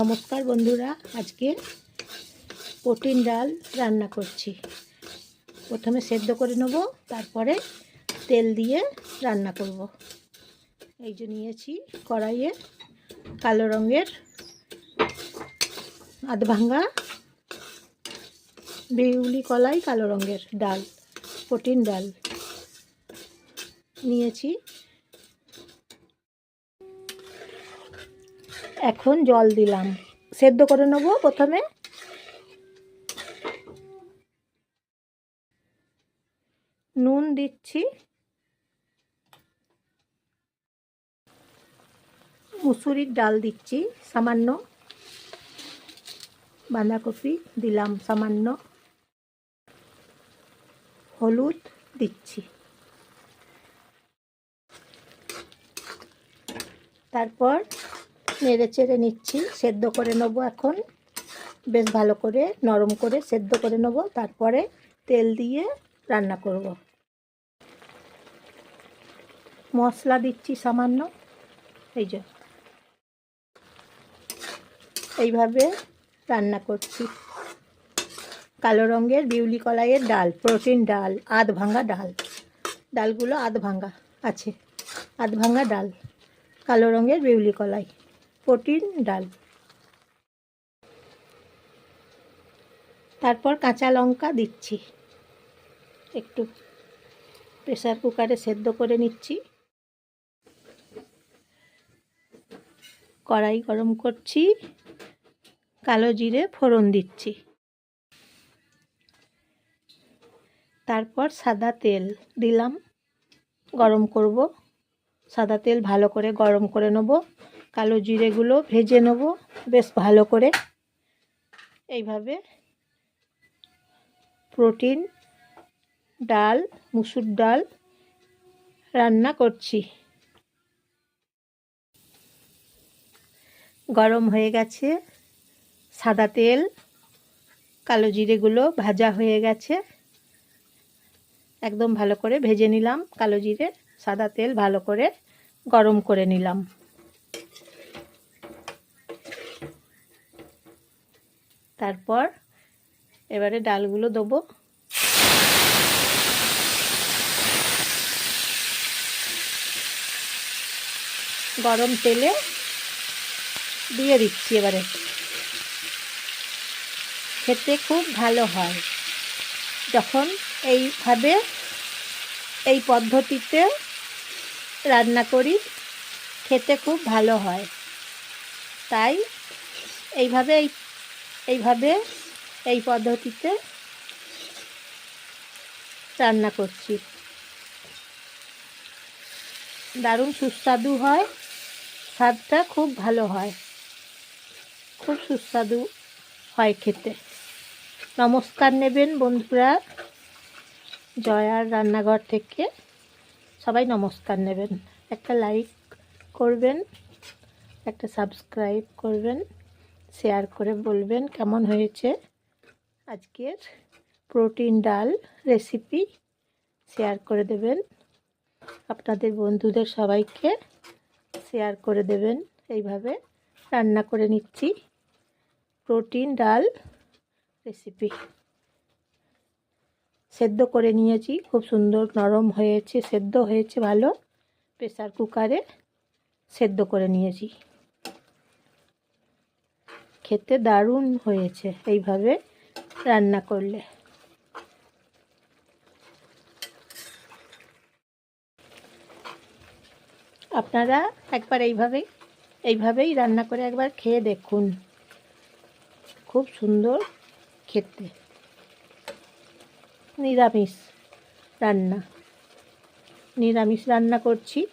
নমস্কার বন্ধুরা, আজকে প্রোটিন ডাল রান্না করছি। প্রথমে সেদ্ধ করে নেব, তারপরে তেল দিয়ে রান্না করব। এই যে নিয়েছি কড়াইয়ে কালো রঙের আধ ভাঙ্গা বিউলি কলাই কালো রঙের ডাল, প্রোটিন ডাল। নিয়েছি এখন জল দিলাম। সেদ্ধ করে নেব প্রথমে। নুন দিচ্ছি। মুসুরির ডাল দিচ্ছি, সামান্য। বাঁধাকপি দিলাম, সামান্য। হলুদ দিচ্ছি। তারপর নেড়ে চেড়ে নিচ্ছি, সেদ্ধ করে নেব এখন। বেশ ভালো করে নরম করে সেদ্ধ করে নেব, তারপরে তেল দিয়ে রান্না করব। মশলা দিচ্ছি সামান্য, এই যে। এইভাবে রান্না করছি। কালো রঙের বিউলি কলাইয়ের ডাল, প্রোটিন ডাল, আধ ভাঙ্গা ডাল। ডালগুলো আধ ভাঙ্গা আছে, আধ ভাঙ্গা ডাল, কালো রঙের বিউলি কলাই। প্রোটিন, ডাল। তারপর কাঁচা লঙ্কা দিচ্ছি। একটু প্রেসার কুকারে সেদ্ধ করে নিচ্ছি। কড়াই গরম করছি। কালো জিরে ফোড়ন দিচ্ছি। তারপর সাদা তেল দিলাম। গরম করব। সাদা তেল ভালো করে গরম করে নেব। কালো জিরেগুলো ভেজে নেব। বেশ ভালো করে। এইভাবে প্রোটিন, ডাল, মুসুর ডাল রান্না করছি। গরম হয়ে গেছে। সাদা তেল, কালো জিরেগুলো ভাজা হয়ে গেছে। একদম ভালো করে ভেজে নিলাম কালো জিরে। সাদা তেল ভালো করে গরম করে নিলাম। তারপর এবারে ডালগুলো দেবো। গরম তেলে দিয়ে দিচ্ছি এবারে। খেতে খুব ভালো হয়। যখন এইভাবে এই পদ্ধতিতে রান্না করি, খেতে খুব ভালো হয়। তাই এইভাবে এই এইভাবে এই পদ্ধতিতে রান্না করছি। দারুণ সুস্বাদু হয়, স্বাদটা খুব ভালো হয়। খুব সুস্বাদু হয় খেতে। নমস্কার নেবেন বন্ধুরা জয়ার রান্নাঘর থেকে। সবাই নমস্কার নেবেন। একটা লাইক করবেন, একটা সাবস্ক্রাইব করবেন। শেয়ার করে বলবেন কেমন হয়েছে আজকের প্রোটিন ডাল রেসিপি। শেয়ার করে দেবেন। আপনাদের বন্ধুদের সবাইকে শেয়ার করে দেবেন। এইভাবে রান্না করে নিচ্ছি প্রোটিন ডাল রেসিপি। সেদ্ধ করে নিয়েছি। খুব সুন্দর নরম হয়েছে, সেদ্ধ হয়েছে ভালো। প্রেসার কুকারে সেদ্ধ করে নিয়েছি। খেতে দারুণ হয়েছে এইভাবে রান্না করলে। আপনারা একবার এইভাবে, এইভাবেই রান্না করে একবার খেয়ে দেখুন। খুব সুন্দর খেতে। নিরামিষ রান্না। নিরামিষ রান্না করছি।